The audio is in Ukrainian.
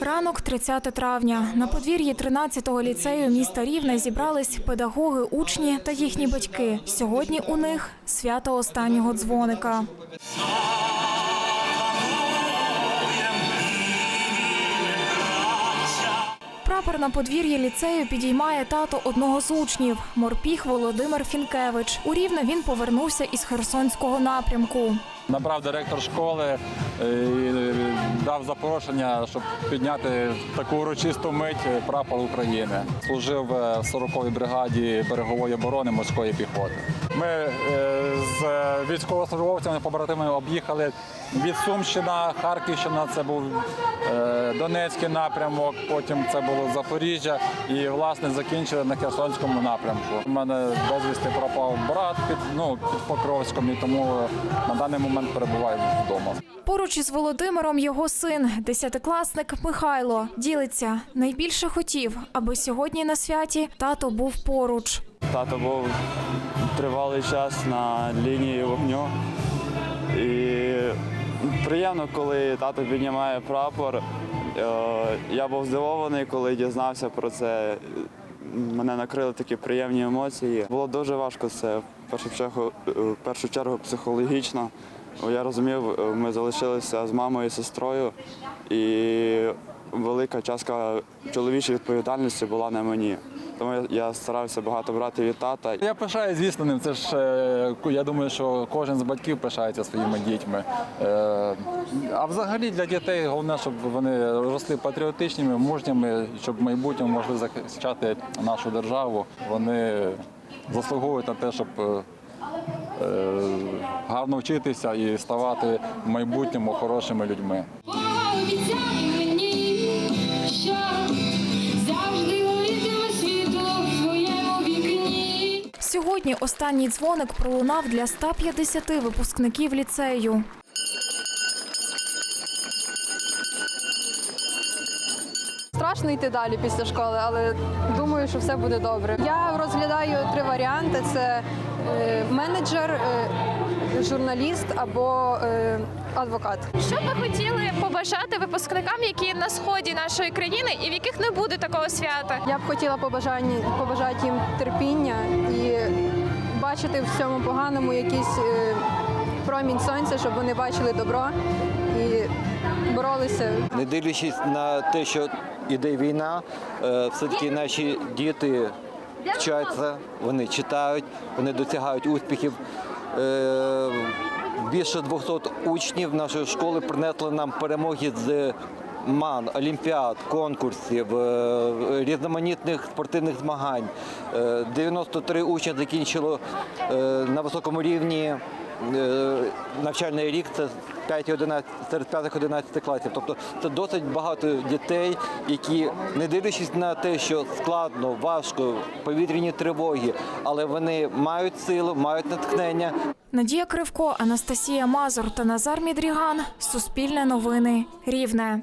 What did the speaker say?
Ранок 30 травня. На подвір'ї 13-го ліцею міста Рівне зібрались педагоги, учні та їхні батьки. Сьогодні у них свято останнього дзвоника. Прапор на подвір'ї ліцею підіймає тато одного з учнів морпіг Володимир Фінкевич. У Рівне він повернувся із Херсонського напрямку. Набрав директор школи е, і дав запрошення, щоб підняти таку урочисту мить прапор України. Служив в 40-й бригаді берегової оборони морської піхоти. Ми е, з військовослужбовцями побратимами об'їхали від Сумщина, Харківщина, це був е, Донецький напрямок, потім це було Запоріжжя і власне закінчили на Херсонському напрямку. У мене безвісти пропав брат під ну під Покровськом, і тому на даний момент перебуваю вдома. Поруч із Володимиром його син, десятикласник Михайло, ділиться. Найбільше хотів, аби сьогодні на святі тато був поруч. Тато був тривалий час на лінії вогню. І приємно, коли тато піднімає прапор. Е, Я був здивований, коли дізнався про це. Мене накрили такі приємні емоції. Було дуже важко це в першу чергу, е, в першу чергу психологічно. Я розумів, е, ми залишилися з мамою і сестрою, і велика частка чоловічої відповідальності була на мені. Тому я- старався багато брати від тата. Я пишаю, звісно, ним. Це ж е, я думаю, що кожен з батьків пишається своїми дітьми. Е, А взагалі для дітей головне, щоб вони росли патріотичними, мужніми, щоб в майбутньому могли захищати нашу державу. Вони заслуговують на те, щоб гарно вчитися і ставати в майбутньому хорошими людьми. Обіцяй мені, що завжди горітиме світло в своєму вікні. Сьогодні останній дзвоник пролунав для 150 випускників ліцею. Страшно йти далі після школи, але думаю, що все буде добре. Я розглядаю три варіанти: це е, менеджер, е, журналіст або е, адвокат. Що ви хотіли побажати випускникам, які на сході нашої країни і в яких не буде такого свята? Я б хотіла побажати їм терпіння і бачити в цьому поганому якийсь промінь сонця, щоб вони бачили добро і боролися Не дивлячись на те, що іде війна, е, все-таки наші діти вчаться, вони читають, вони досягають успіхів. Е, Більше 200 учнів нашої школи принесли нам перемоги з ман, олімпіад, конкурсів, е, різноманітних спортивних змагань. Е, 93 учня закінчило е, на високому рівні навчальний рік. Це 5 11, серед 5-11 класів. Тобто це досить багато дітей, які, не дивлячись на те, що складно, важко, повітряні тривоги, але вони мають силу, мають натхнення, Надія Кривко, Анастасія Мазур та Назар Мідріган. Суспільне новини. Рівне.